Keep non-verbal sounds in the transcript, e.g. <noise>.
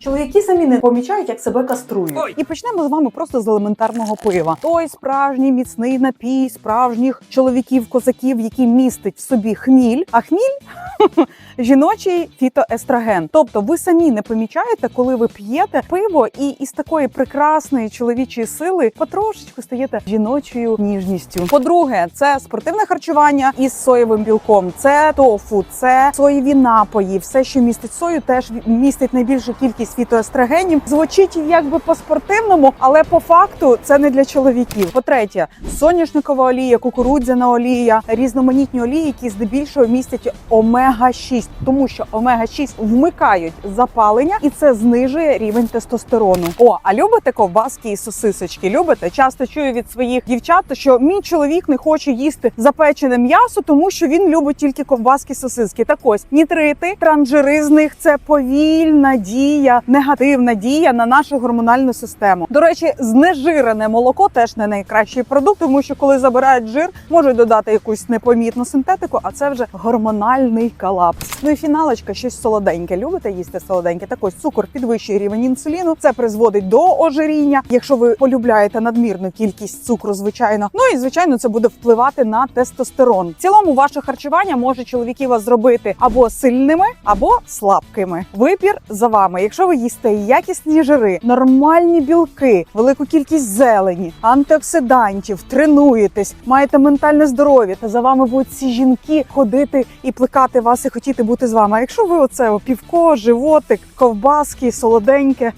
Чоловіки самі не помічають, як себе каструють. Ой. І почнемо з вами просто з елементарного пива. Той справжній міцний напій справжніх чоловіків, козаків, який містить в собі хміль. А хміль <laughs> жіночий фітоестроген. Тобто, ви самі не помічаєте, коли ви п'єте пиво, і із такої прекрасної чоловічої сили потрошечку стаєте жіночою ніжністю. По-друге, це спортивне харчування із соєвим білком, це тофу, це соєві напої. Все, що містить сою, теж містить найбільшу кількість фітоестрогенів. Звучить якби по-спортивному, але по факту це не для чоловіків. По-третє, соняшникова олія, кукурудзяна олія, різноманітні олії, які здебільшого містять омега 6 тому що омега 6 вмикають запалення, і це знижує рівень тестостерону. О, а любите ковбаски і сосисочки? Любите? Часто чую від своїх дівчат, що мій чоловік не хоче їсти запечене м'ясо, тому що він любить тільки ковбаски, сосиски. Так ось нітрити, транжири з них це повільна дія, негативна дія на нашу гормональну систему. До речі, знежирене молоко теж не найкращий продукт, тому що коли забирають жир, можуть додати якусь непомітну синтетику, а це вже гормональний колапс. Ну і фіналочка, щось солоденьке. Любите їсти солоденьке? Так ось цукор підвищує рівень інсуліну. Це призводить до ожиріння. Якщо ви полюбляєте надмірну кількість цукру, звичайно. Ну і звичайно, це буде впливати на тестостерон. В цілому, ваше харчування може чоловіки вас зробити або сильними, або слабкими. Вибір за вами. Якщо ви їсте якісні жири, нормальні білки, велику кількість зелені, антиоксидантів, тренуєтесь, маєте ментальне здоров'я, та за вами будуть ці жінки ходити і плекати вас і хотіти бути з вами. А якщо ви оце півко, животик, ковбаски, солоденьке,